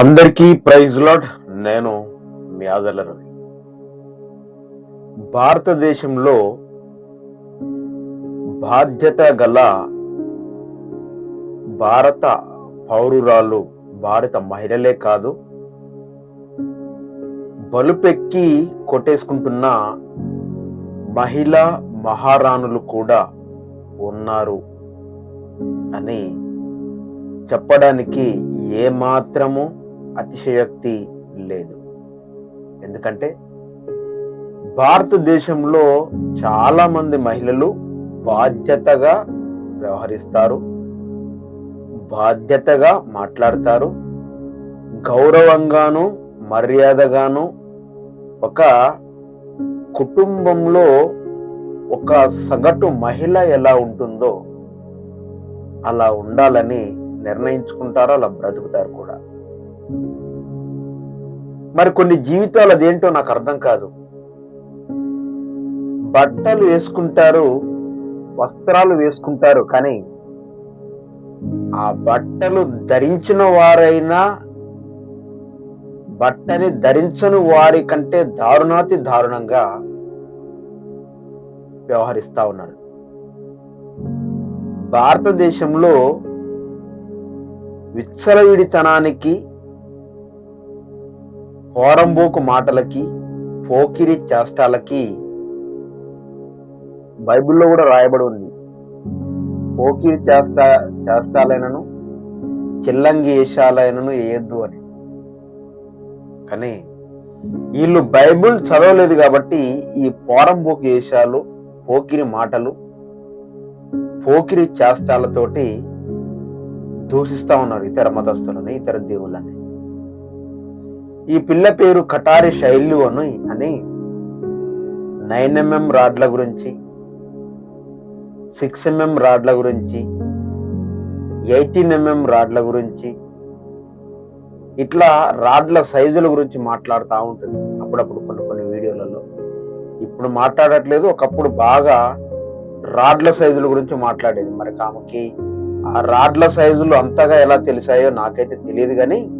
అందరికీ praise lord. నేను మీ ఆదర్ల రవి. భారతదేశంలో బాధ్యత గల భారత పౌరురాలు భారత మహిళలే కాదు బలుపెక్కి కొట్టేసుకుంటున్న మహిళా మహారాణులు కూడా ఉన్నారు అని చెప్పడానికి ఏమాత్రము అతిశయోక్తి లేదు. ఎందుకంటే భారతదేశంలో చాలా మంది మహిళలు బాధ్యతగా వ్యవహరిస్తారు బాధ్యతగా మాట్లాడతారు గౌరవంగాను మర్యాదగాను ఒక కుటుంబంలో ఒక సగటు మహిళ ఎలా ఉంటుందో అలా ఉండాలని నిర్ణయించుకుంటారు అలా బ్రతుకుతారు కూడా. మరి కొన్ని జీవితాలు అదేంటో నాకు అర్థం కాదు. బట్టలు వేసుకుంటారు వస్త్రాలు వేసుకుంటారు కానీ ఆ బట్టలు ధరించిన వారైనా బట్టని ధరించని వారి కంటే దారుణాతి దారుణంగా వ్యవహరిస్తా ఉన్నారు భారతదేశంలో విచ్చలవిడితనానికి పోరంబోకు మాటలకి పోకిరి చేష్టాలకి బైబిల్లో కూడా రాయబడి ఉంది. పోకిరి చేస్తా చేష్టాలైనను చిల్లంగి వేషాలైనను వేయద్దు అని. కానీ వీళ్ళు బైబిల్ చదవలేదు కాబట్టి ఈ పోరంబోకు వేషాలు పోకిరి మాటలు పోకిరి చేష్టాలతోటి దూషిస్తా ఉన్నారు ఇతర మతస్థులని ఇతర దేవుళ్ళని. ఈ పిల్ల పేరు కటారి శైలు అని అని నైన్ ఎంఎం రాడ్ల గురించి సిక్స్ ఎంఎం రాడ్ల గురించి ఎయిటీన్ ఎంఎం రాడ్ల గురించి ఇట్లా రాడ్ల సైజుల గురించి మాట్లాడుతూ ఉంటుంది అప్పుడప్పుడు కొన్ని కొన్ని వీడియోలలో. ఇప్పుడు మాట్లాడట్లేదు ఒకప్పుడు బాగా రాడ్ల సైజుల గురించి మాట్లాడేది. మరి ఆమెకి ఆ రాడ్ల సైజులు అంతగా ఎలా తెలిసాయో నాకైతే తెలియదు కానీ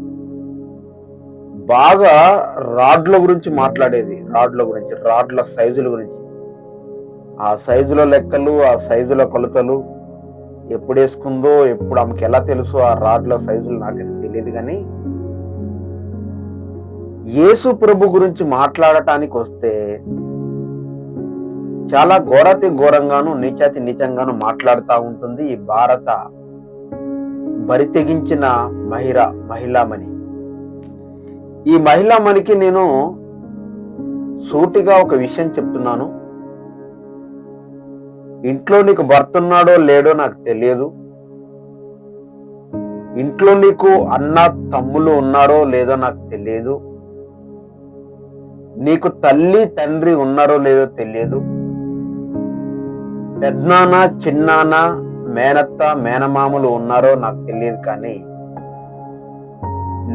బాగా రాడ్ల గురించి మాట్లాడేది. రాడ్ల గురించి రాడ్ల సైజుల గురించి. ఆ సైజుల లెక్కలు ఆ సైజుల కొలతలు ఎప్పుడు వేసుకుందో ఎప్పుడు ఆమెకి ఎలా తెలుసు ఆ రాడ్ల సైజులు నాకైతే తెలియదు కానీ యేసు ప్రభు గురించి మాట్లాడటానికి వస్తే చాలా ఘోరాతి ఘోరంగాను నీచాతి నీచంగాను మాట్లాడుతూ ఉంటుంది ఈ భారత బరితెగించిన మహిళ మహిళామణి. ఈ మహిళ మనకి నేను సూటిగా ఒక విషయం చెప్తున్నాను. ఇంట్లో నీకు భర్త ఉన్నాడో లేడో నాకు తెలియదు. ఇంట్లో నీకు అన్న తమ్ములు ఉన్నారో లేదో నాకు తెలియదు. నీకు తల్లి తండ్రి ఉన్నారో లేదో తెలియదు. పెద్దనాన్న చిన్నాన్న మేనత్త మేనమామలు ఉన్నారో నాకు తెలియదు కానీ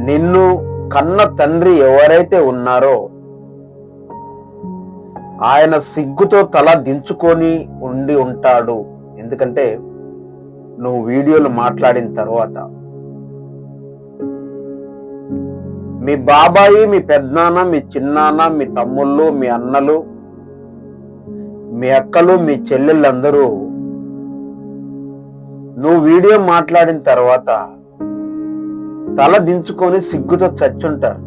నిన్ను కన్న తండ్రి ఎవరైతే ఉన్నారో ఆయన సిగ్గుతో తల దించుకొని ఉండి ఉంటాడు. ఎందుకంటే నువ్వు వీడియోలు మాట్లాడిన తర్వాత మీ బాబాయి మీ పెద్దనాన్న మీ చిన్నాన్న మీ తమ్ముళ్ళు మీ అన్నలు మీ అక్కలు మీ చెల్లెళ్ళందరూ నువ్వు వీడియో మాట్లాడిన తర్వాత తల దించుకొని సిగ్గుతో చచ్చుంటారు.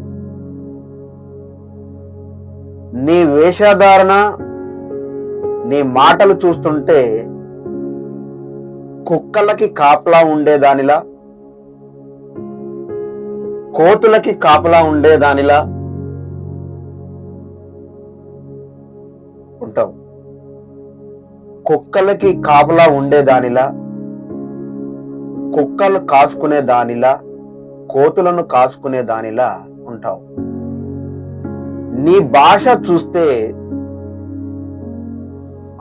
నీ వేషధారణ నీ మాటలు చూస్తుంటే కుక్కలకి కాపలా ఉండేదానిలా కోతులకి కాపలా ఉండేదానిలా ఉంటావు. కుక్కలకి కాపలా ఉండేదానిలా కుక్కలు కాసుకునే దానిలా కోతులను కాసుకునే దానిలా ఉంటావు. నీ భాష చూస్తే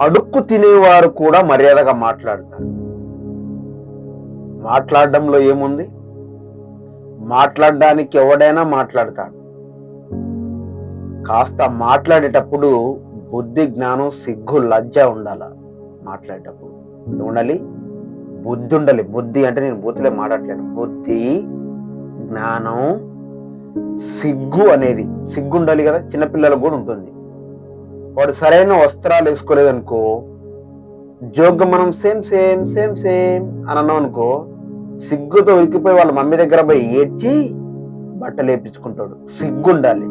అడుక్కు తినేవారు కూడా మర్యాదగా మాట్లాడతారు. మాట్లాడడంలో ఏముంది? మాట్లాడడానికి ఎవడైనా మాట్లాడతాడు. కాస్త మాట్లాడేటప్పుడు బుద్ధి జ్ఞానం సిగ్గు లజ్జ ఉండాల మాట్లాడేటప్పుడు. ఉండాలి బుద్ధి ఉండాలి. బుద్ధి అంటే నేను బూతులే మాట్లాడలేను బుద్ధి జ్ఞానం సిగ్గు అనేది సిగ్గు ఉండాలి కదా చిన్నపిల్లలకు కూడా ఉంటుంది. వాడు సరైన వస్త్రాలు వేసుకోలేదనుకో జోగ్గా మనం సేమ్ సేమ్ సేమ్ సేమ్ అని అన్నాం అనుకో సిగ్గుతో ఉరికిపోయి వాళ్ళ మమ్మీ దగ్గర పోయి ఏడ్చి బట్టలు వేపించుకుంటాడు. సిగ్గు ఉండాలి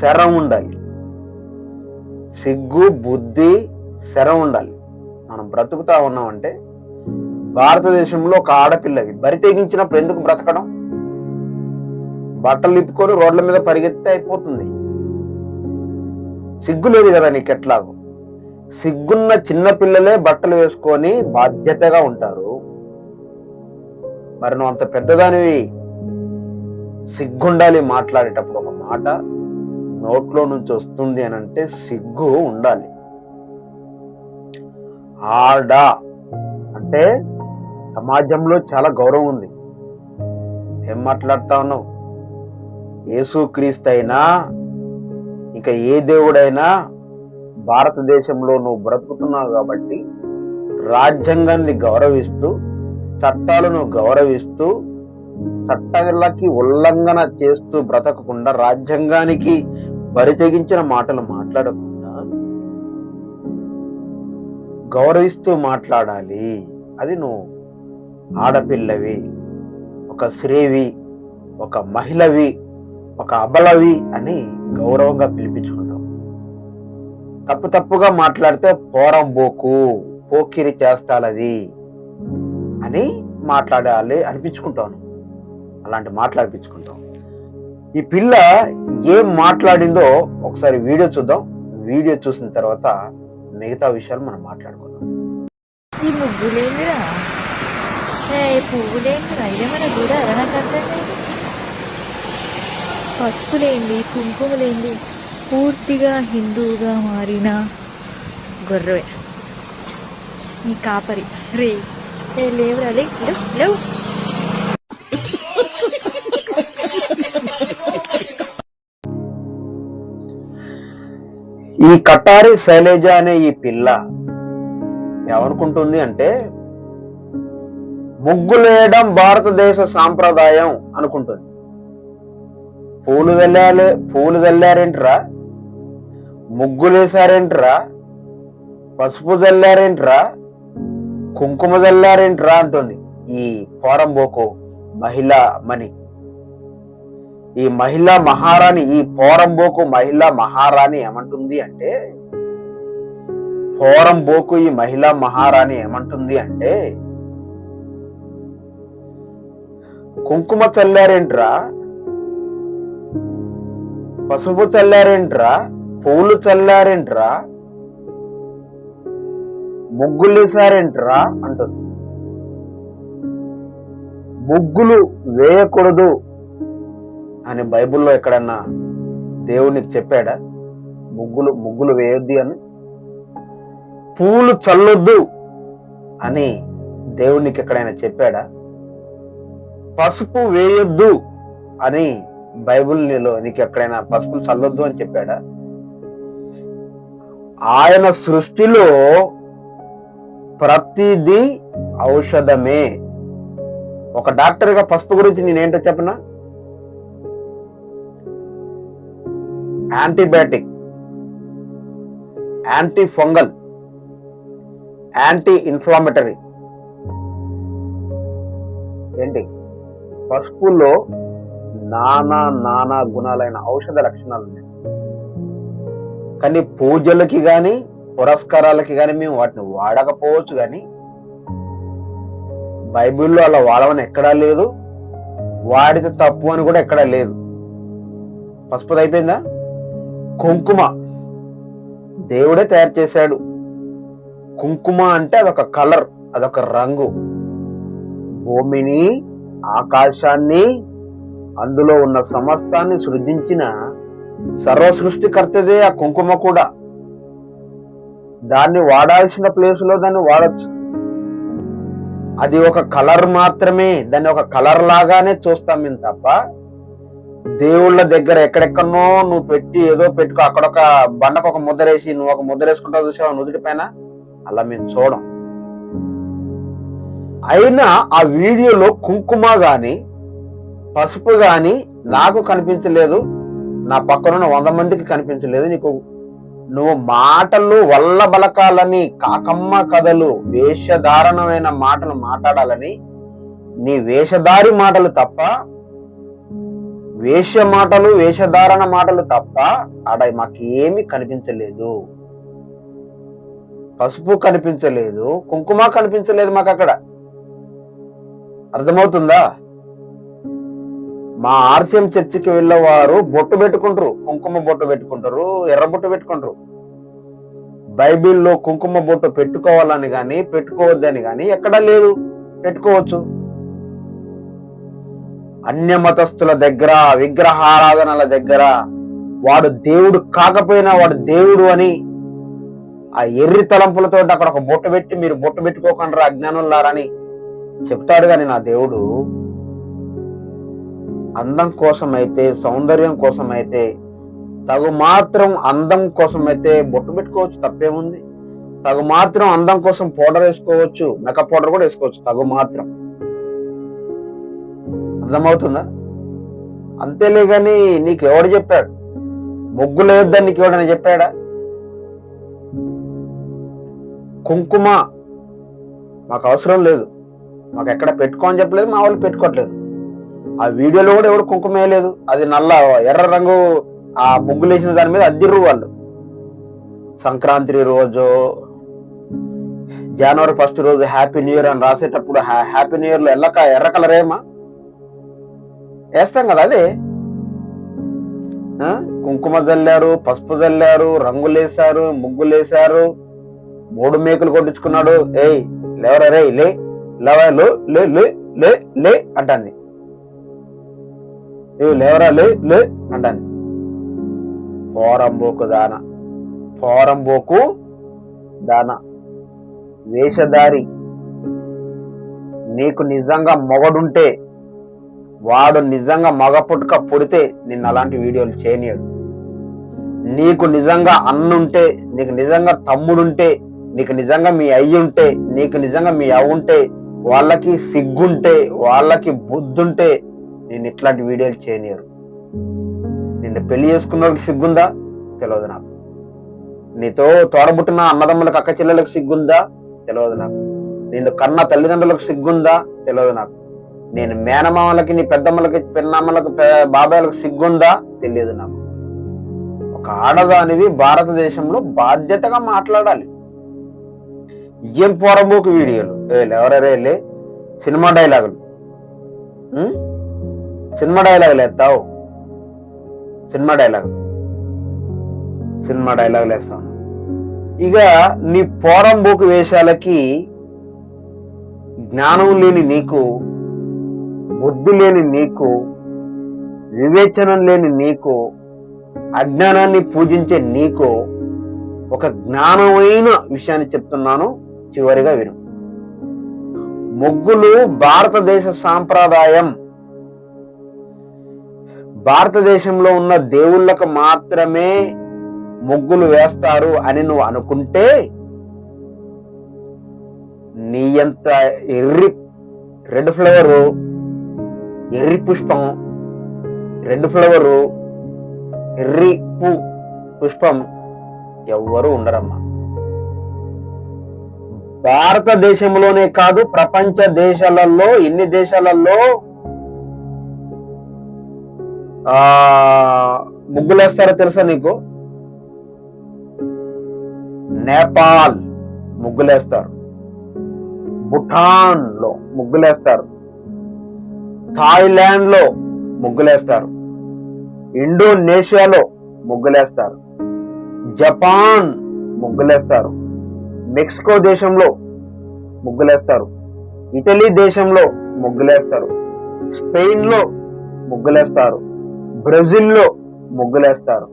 శరం ఉండాలి. సిగ్గు బుద్ధి శరం ఉండాలి. మనం బ్రతుకుతా ఉన్నామంటే భారతదేశంలో ఒక ఆడపిల్లవి బరి తెగించినప్పుడు ఎందుకు బ్రతకడం? బట్టలు ఇప్పుకొని రోడ్ల మీద పరిగెత్తే అయిపోతుంది. సిగ్గు లేదు కదా నీకు ఎట్లాగో? సిగ్గున్న చిన్న పిల్లలే బట్టలు వేసుకొని బాధ్యతగా ఉంటారు. మరి నువ్వు అంత పెద్దదానివి. సిగ్గుండాలి మాట్లాడేటప్పుడు ఒక మాట నోట్లో నుంచి వస్తుంది అని అంటే సిగ్గు ఉండాలి. ఆడ. అంటే సమాజంలో చాలా గౌరవం ఉంది. ఏం మాట్లాడుతా ఉన్నావు? యేసుక్రీస్తైనా అయినా ఇంకా ఏ దేవుడైనా భారతదేశంలో నువ్వు బ్రతుకుతున్నావు కాబట్టి రాజ్యాంగాన్ని గౌరవిస్తూ చట్టాలను గౌరవిస్తూ చట్టాలకి ఉల్లంఘన చేస్తూ బ్రతకకుండా రాజ్యాంగానికి బరితెగించిన మాటలు మాట్లాడకుండా గౌరవిస్తూ మాట్లాడాలి. అది నువ్వు ఆడపిల్లవి ఒక స్త్రీవి ఒక మహిళవి ఒక అబలవి అని గౌరవంగా పిలిపించుకుంటాం తప్పు తప్పుగా మాట్లాడితే పోరం బోకు పోకిరి చేస్తాలది అని మాట్లాడాలి అనిపించుకుంటాను. అలాంటి మాట్లాడిపించుకుంటాం ఈ పిల్ల ఏం మాట్లాడిందో ఒకసారి వీడియో చూద్దాం. వీడియో చూసిన తర్వాత మిగతా విషయాలు మనం మాట్లాడుకుందాం. ఈ ముగ్గులేందిరా ఏ పువ్వులేందిరా? ఇదేమైనా కూడా లేదు పసుపులేంది కుంకుమలేంది పూర్తిగా హిందువుగా మారిన గొర్రె. నీ కాపరి. రే లేవు లేవురా లే లేవు, లేవు. ఈ కటారి శైలేజ అనే ఈ పిల్ల ఏమనుకుంటుంది అంటే ముగ్గులేయడం భారతదేశ సాంప్రదాయం అనుకుంటుంది. పూలు వెళ్ళాలి పూలు వెళ్ళారేంట్రా ముగ్గులేసారేంట్రా పసుపు చల్లారేంట్రా కుంకుమ చల్లారేంట్రా అంటుంది ఈ పోరంబోకు మహిళ మణి. ఈ మహిళా మహారాణి ఈ పోరంబోకు మహిళా మహారాణి ఏమంటుంది అంటే పోరంబోకు ఈ మహిళా మహారాణి ఏమంటుంది అంటే కుంకుమ చల్లారేంట్రా పసుపు చల్లారేంట్రా? పూలు చల్లారేంట్రా? ముగ్గులు వేసారేంట్రా? అంటుంది. ముగ్గులు వేయకూడదు అని బైబిల్లో ఎక్కడన్నా దేవునికి చెప్పాడా? ముగ్గులు ముగ్గులు వేయొద్ది అని? పూలు చల్లొద్దు అని దేవునికి ఎక్కడైనా చెప్పాడా? పసుపు వేయొద్దు అని బైబిల్లో నీకు ఎక్కడైనా పసుపు చల్లొద్దు అని చెప్పాడా? ఆయన సృష్టిలో ప్రతిదీ ఔషధమే. ఒక డాక్టర్గా పసుపు గురించి నేనేంటో చెప్పనా? Antibiotic. Anti fungal anti inflammatory ఏంటి? పసుపులో నానా నానా గుణాలైన ఔషధ లక్షణాలు ఉన్నాయి. కానీ పూజలకి కానీ పురస్కారాలకి కానీ మేము వాటిని వాడకపోవచ్చు కానీ బైబిల్లో అలా వాడమని ఎక్కడా లేదు. వాడితే తప్పు అని కూడా ఎక్కడా లేదు. పసుపుది అయిపోయిందా? కుంకుమ. దేవుడే తయారు చేశాడు. కుంకుమ అంటే అదొక కలర్ అదొక రంగు. భూమిని ఆకాశాన్ని అందులో ఉన్న సమస్తాన్ని సృజించిన సర్వ సృష్టికర్తదే ఆ కుంకుమ కూడా. దాన్ని వాడాల్సిన ప్లేస్లో దాన్ని వాడచ్చు. అది ఒక కలర్ మాత్రమే దాన్ని ఒక కలర్ లాగానే చూస్తాం మేము తప్ప దేవుళ్ళ దగ్గర ఎక్కడెక్కడనో నువ్వు పెట్టి ఏదో పెట్టుకో అక్కడ ఒక బండకు ఒక ముద్రేసి నువ్వు ఒక ముద్రేసుకుంటా చూసావు నుదుటి పైన? అలా మేము చూడం. అయినా ఆ వీడియోలో కుంకుమ గాని పసుపు గాని నాకు కనిపించలేదు. నా పక్కనున్న వంద మందికి కనిపించలేదు. నీకు నువ్వు మాటలు వల్ల బలకాలని కాకమ్మ కథలు వేషధారణమైన మాటలు మాట్లాడాలని నీ వేషధారి మాటలు తప్ప వేష మాటలు వేషధారణ మాటలు తప్ప ఆడ మాకేమీ కనిపించలేదు. పసుపు కనిపించలేదు కుంకుమ కనిపించలేదు మాకు అక్కడ అర్థమవుతుందా? మా ఆర్సీఎం చర్చికి వెళ్ళేవారు బొట్టు పెట్టుకుంటారు కుంకుమ బొట్టు పెట్టుకుంటారు ఎర్ర బొట్టు పెట్టుకుంటారు. బైబిల్లో కుంకుమ బొట్టు పెట్టుకోవాలని కానీ పెట్టుకోవద్దని కానీ ఎక్కడా లేదు. పెట్టుకోవచ్చు. అన్య మతస్థుల దగ్గర విగ్రహారాధనల దగ్గర వాడు దేవుడు కాకపోయినా వాడు దేవుడు అని ఆ ఎర్రి తలంపులతో అక్కడ ఒక బొట్టు పెట్టి మీరు బొట్టు పెట్టుకోకుండా అజ్ఞానులారని చెప్తాడు కానీ నా దేవుడు అందం కోసమైతే సౌందర్యం కోసమైతే తగు మాత్రం అందం కోసమైతే బొట్టు పెట్టుకోవచ్చు తప్పేముంది. తగు మాత్రం అందం కోసం పౌడర్ వేసుకోవచ్చు మేకప్ పౌడర్ కూడా వేసుకోవచ్చు తగు మాత్రం. అర్థమవుతుందా? అంతేలే కానీ నీకు ఎవడు చెప్పాడు? ముగ్గు లేదని నీకు ఎవడని చెప్పాడా? కుంకుమ మాకు అవసరం లేదు. మాకు ఎక్కడ పెట్టుకోని చెప్పలేదు మా వాళ్ళు పెట్టుకోవట్లేదు. ఆ వీడియోలో కూడా ఎవరు కుంకుమ వేయలేదు. అది నల్ల ఎర్ర రంగు ఆ ముగ్గులు వేసిన దాని మీద అద్దిర్రు వాళ్ళు. సంక్రాంతి రోజు జనవరి ఫస్ట్ రోజు హ్యాపీ న్యూ ఇయర్ అని రాసేటప్పుడు హ్యాపీ న్యూ ఇయర్లో ఎల్లక ఎర్ర కలర్ ఏమా వేస్తాం కదా అదే. కుంకుమ జల్లారు పసుపు జల్లారు రంగులేశారు ముగ్గులేశారు మూడు మేకులు కొట్టించుకున్నాడు. ఏయ్ లేవరా రే లే లేవా లే లే లే లే అంటాంది. ఏ లేవరా? లే లే అంటాను. పోరంబోకు దాన. పోరంబోకు దాన. వేషధారి. నీకు నిజంగా మొగడుంటే వాడు నిజంగా మగ పుట్టుక పుడితే నిన్ను అలాంటి వీడియోలు చేయనీయడు. నీకు నిజంగా అన్నుంటే నీకు నిజంగా తమ్ముడుంటే నీకు నిజంగా మీ అయ్యుంటే నీకు నిజంగా మీ అవుంటే వాళ్ళకి సిగ్గుంటే వాళ్ళకి బుద్ధుంటే నేను ఇట్లాంటి వీడియోలు చేయనియరు. నిన్ను పెళ్ళి చేసుకున్న వాళ్ళకి సిగ్గుందా? తెలియదు నాకు. నీతో తోడబుట్టిన అన్నదమ్ములకు అక్క చెల్లెలకు సిగ్గుందా? తెలియదు నాకు. నిన్ను కన్న తల్లిదండ్రులకు సిగ్గుందా? తెలియదు నాకు. నేను మేనమామలకి నీ పెద్దమ్మలకి పెన్నమ్మలకు బాబాయ్లకు సిగ్గుందా? తెలియదు నాకు. ఒక ఆడదానివి భారతదేశంలో బాధ్యతగా మాట్లాడాలి. ఏం పోరంబోకు వీడియోలు? ఏ సినిమా డైలాగులు. సినిమా డైలాగులు లేస్తావు సినిమా డైలాగ్. సినిమా డైలాగులు లేస్తావు ఇక నీ పోరంబోకు వేషాలకి జ్ఞానం లేని నీకు బుద్ధి లేని నీకు వివేచనం లేని నీకు అజ్ఞానాన్ని పూజించే నీకు ఒక జ్ఞానమైన విషయాన్ని చెప్తున్నాను. చివరిగా విను. ముగ్గులు భారతదేశ సాంప్రదాయం భారతదేశంలో ఉన్న దేవుళ్ళకు మాత్రమే ముగ్గులు వేస్తారు అని నువ్వు అనుకుంటే నీ ఎంత ఎర్రి రెడ్ ఫ్లవరు ఎర్రి పుష్పం రెడ్ ఫ్లవరు ఎర్రి పూ పుష్పం ఎవ్వరూ ఉండరమ్మా. భారతదేశంలోనే కాదు ప్రపంచ దేశాలలో ఎన్ని దేశాలలో ఆ ముగ్గులేస్తారో తెలుసా నీకు? నేపాల్ ముగ్గులేస్తారు. భూటాన్లో ముగ్గులేస్తారు. థాయిలాండ్లో ముగ్గులేస్తారు. ఇండోనేషియాలో ముగ్గులేస్తారు. జపాన్ ముగ్గులేస్తారు. మెక్సికో దేశంలో ముగ్గులేస్తారు. ఇటలీ దేశంలో ముగ్గులేస్తారు. స్పెయిన్లో ముగ్గులేస్తారు. బ్రెజిల్లో ముగ్గులేస్తారు.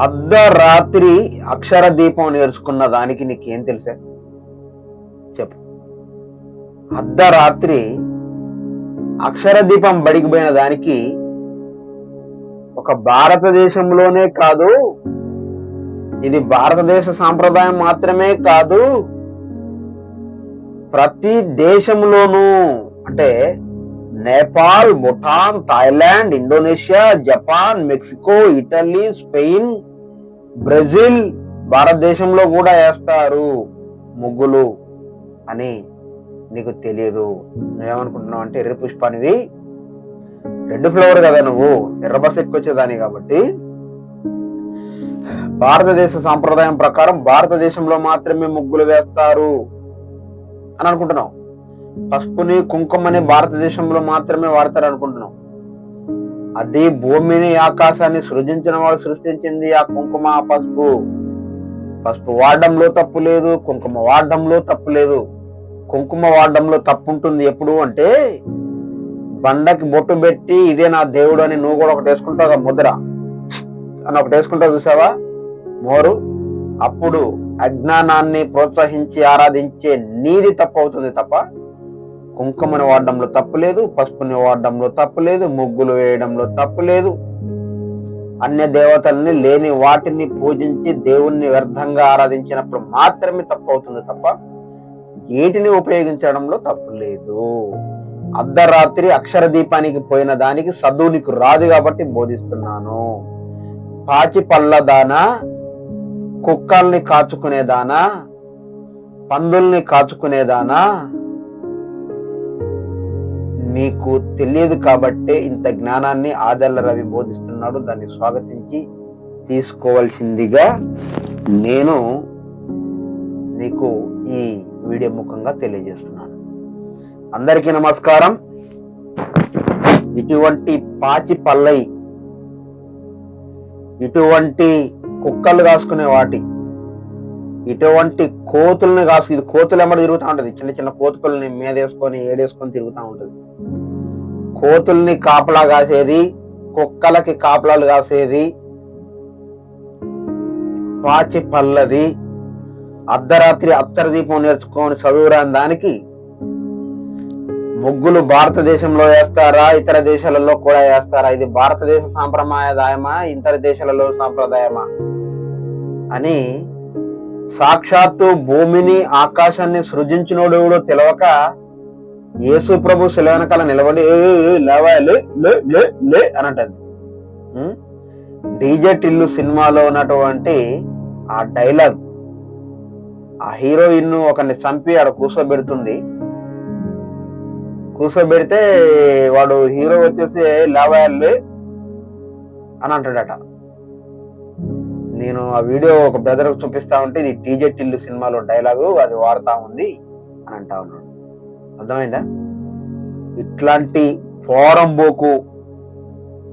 అర్ధరాత్రి అక్షర దీపం నేర్చుకున్న దానికి నీకేం తెలుసా? చెప్పు. అర్ధరాత్రి అక్షర దీపం బడికి పోయిన దానికి ఒక భారతదేశంలోనే కాదు ఇది భారతదేశ సాంప్రదాయం మాత్రమే కాదు ప్రతి దేశంలోనూ అంటే Nepal Bhutan Thailand Indonesia Japan Mexico Italy Spain Brazil భారతదేశంలో కూడా వేస్తారు ముగ్గులు అని నీకు తెలియదు. నువ్వేమనుకుంటున్నావు అంటే ఎర్ర పుష్పానివి రెడ్ ఫ్లవర్ కదా నువ్వు ఎర్ర బస్ ఎక్కువచ్చేదాని కాబట్టి. భారతదేశ సాంప్రదాయం ప్రకారం భారతదేశంలో మాత్రమే ముగ్గులు వేస్తారు అని అనుకుంటున్నావు. పసుపుని కుంకుమని భారతదేశంలో మాత్రమే వాడతారు అనుకుంటున్నాం అది భూమిని ఆకాశాన్ని సృజించిన వాడు సృష్టించింది ఆ కుంకుమ ఆ పసుపు. పసుపు వాడడంలో తప్పు లేదు కుంకుమ వాడడంలో తప్పు లేదు. కుంకుమ వాడడంలో తప్పు ఉంటుంది ఎప్పుడు అంటే బండకి బొట్టు పెట్టి ఇదే నా దేవుడు అని నువ్వు కూడా ఒకటి వేసుకుంటావు ముద్ర. అని ఒకటి వేసుకుంటావు చూసావా? మోరు. అప్పుడు అజ్ఞానాన్ని ప్రోత్సహించి ఆరాధించే నీది తప్పు అవుతుంది తప్ప కుంకుమని వాడడంలో తప్పులేదు పసుపుని వాడడంలో తప్పులేదు ముగ్గులు వేయడంలో తప్పు లేదు. అన్య దేవతల్ని లేని వాటిని పూజించి దేవుణ్ణి వ్యర్థంగా ఆరాధించినప్పుడు మాత్రమే తప్పు అవుతుంది తప్ప ఏటిని ఉపయోగించడంలో తప్పు లేదు. అర్ధరాత్రి అక్షర దీపానికి పోయిన దానికి సదువునికి రాదు కాబట్టి బోధిస్తున్నాను. పాచి పళ్ళదానా కుక్కల్ని కాచుకునేదానా పందుల్ని కాచుకునేదానా నీకు తెలియదు కాబట్టే ఇంత జ్ఞానాన్ని ఆదర్ల రవి బోధిస్తున్నాడు. దాన్ని స్వాగతించి తీసుకోవాల్సిందిగా నేను నీకు ఈ వీడియో ముఖంగా తెలియజేస్తున్నాను. అందరికీ నమస్కారం. ఇటువంటి పాచి పల్లై ఇటువంటి కుక్కలు కాసుకునే వాటి ఇటువంటి కోతుల్ని కాసు ఇది కోతులు ఎమ్మడి తిరుగుతూ ఉంటుంది. చిన్న చిన్న కోతుకుల్ని మీదేసుకొని ఏడేసుకొని తిరుగుతూ ఉంటుంది. కోతుల్ని కాపలా కాసేది కుక్కలకి కాపలాలు కాసేది పాచి పల్లది అర్ధరాత్రి అత్తర దీపం నేర్చుకొని చదువురాని దానికి ముగ్గులు భారతదేశంలో వేస్తారా ఇతర దేశాలలో కూడా వేస్తారా? ఇది భారతదేశ సాంప్రదాయమా ఇతర దేశాలలో సాంప్రదాయమా? అని సాక్షాత్తు భూమిని ఆకాశాన్ని సృజించినోడు ఎవడో తెలవక యేసు ప్రభు శిల వెనకాల నిలబడి లే లే లే అని అంటది. డీజే టిల్లు సినిమాలో ఉన్నటువంటి ఆ డైలాగ్ ఆ హీరోయిన్ ఒకరిని చంపి ఆడ కూర్చోబెడుతుంది కూర్చోబెడితే వాడు హీరో వచ్చేసి లేవాయాలి అని అంటాడట. నేను ఆ వీడియో ఒక బ్రదర్ చూపిస్తా ఉంటే ఇది టీజే టిల్లు సినిమాలో డైలాగు అది వాడుతా ఉంది అని అంటా ఉన్నాడు. అర్థమైందా? ఇట్లాంటి పోరంబోకు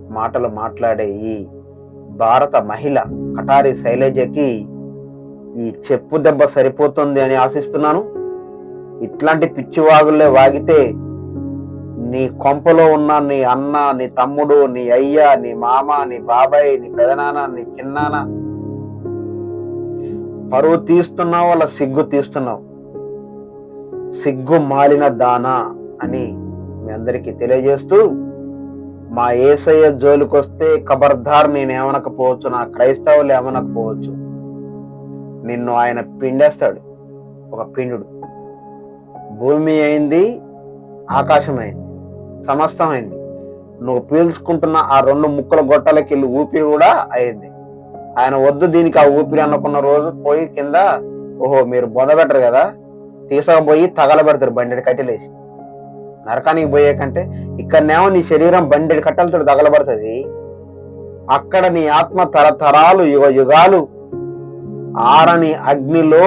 మాటలు మాట్లాడే ఈ భారత మహిళ కటారి శైలజకి ఈ చెప్పు దెబ్బ సరిపోతుంది అని ఆశిస్తున్నాను. ఇట్లాంటి పిచ్చివాగులే వాగితే నీ కొంపలో ఉన్న నీ అన్న నీ తమ్ముడు నీ అయ్య నీ మామ నీ బాబాయ్ నీ పెదనాన్న నీ చిన్నాన్న పరువు తీస్తున్నావు వాళ్ళ సిగ్గు తీస్తున్నావు. సిగ్గు మాలిన దానా అని మీ అందరికీ తెలియజేస్తూ మా ఏసయ్య జోలికొస్తే ఖబర్దార్ నేనేమనకపోవచ్చు నా క్రైస్తవులు ఏమనకపోవచ్చు. నిన్ను ఆయన పిండేస్తాడు ఒక పిండుడు. భూమి అయింది ఆకాశం అయింది సమస్తం అయింది. నువ్వు పీల్చుకుంటున్న ఆ రెండు ముక్కల గొట్టాలకి వెళ్ళి ఊపిరి కూడా అయింది. ఆయన వద్దు దీనికి ఆ ఊపిరి అనుకున్న రోజు పోయి కింద ఓహో మీరు బొందబెట్టరు కదా? తీసుకుపోయి తగలబెడతారు బండెడు కట్టెలేసి. నరకానికి పోయే కంటే ఇక్కడనేమో నీ శరీరం బండెడి కట్టెలతో తగలబడుతుంది. అక్కడ నీ ఆత్మ తరతరాలు యుగ యుగాలు ఆరని అగ్నిలో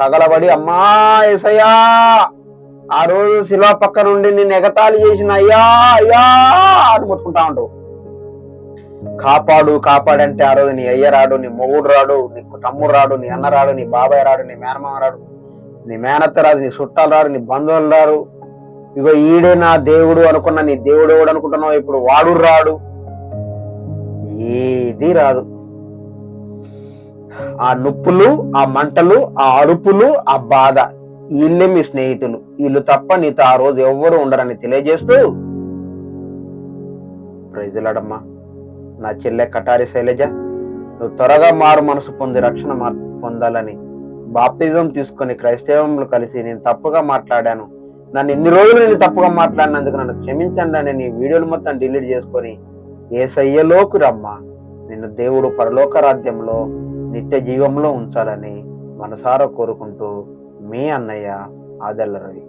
తగలబడి అమ్మా ఎసయా ఆ రోజు శిలా పక్క నుండి నేను ఎగతాళి చేసిన అయ్యా అయ్యా! అని మొత్తుకుంటా ఉంటావు. కాపాడు కాపాడంటే ఆ రోజు నీ అయ్య రాడు నీ మొగుడు రాడు నీ తమ్ముడు రాడు నీ అన్న రాడు నీ బాబాయ్ రాడు నీ మేనమామ రాడు నీ మేనత్త రాదు నీ చుట్టాలు రాడు నీ బంధువులు రారు ఇగో ఈడే నా దేవుడు అనుకున్న నీ దేవుడు ఎవడు అనుకుంటున్నావు? ఇప్పుడు వాడు రాడు. ఏది రాదు. ఆ నొప్పులు ఆ మంటలు ఆ అరుపులు ఆ బాధ వీళ్ళే మీ స్నేహితులు. వీళ్ళు తప్ప నీతో ఆ రోజు ఎవ్వరు ఉండరని తెలియజేస్తూ ప్రైజులాడమ్మా నా చెల్లె కటారి శైలజ నువ్వు త్వరగా మారు మనసు పొంది రక్షణ పొందాలని బాప్తిజం తీసుకొని క్రైస్తవంలో కలిసి నేను తప్పుగా మాట్లాడాను. నన్ను ఇన్ని రోజులు నేను తప్పుగా మాట్లాడినందుకు నన్ను క్షమించండి అని నీ వీడియోలు మొత్తం డిలీట్ చేసుకొని ఏసయ్యలోకి రమ్మా. నిన్ను దేవుడు పరలోక రాజ్యంలో నిత్య జీవంలో ఉంచాలని మనసారా కోరుకుంటూ మీ అన్నయ్య ఆదెల్ల రవి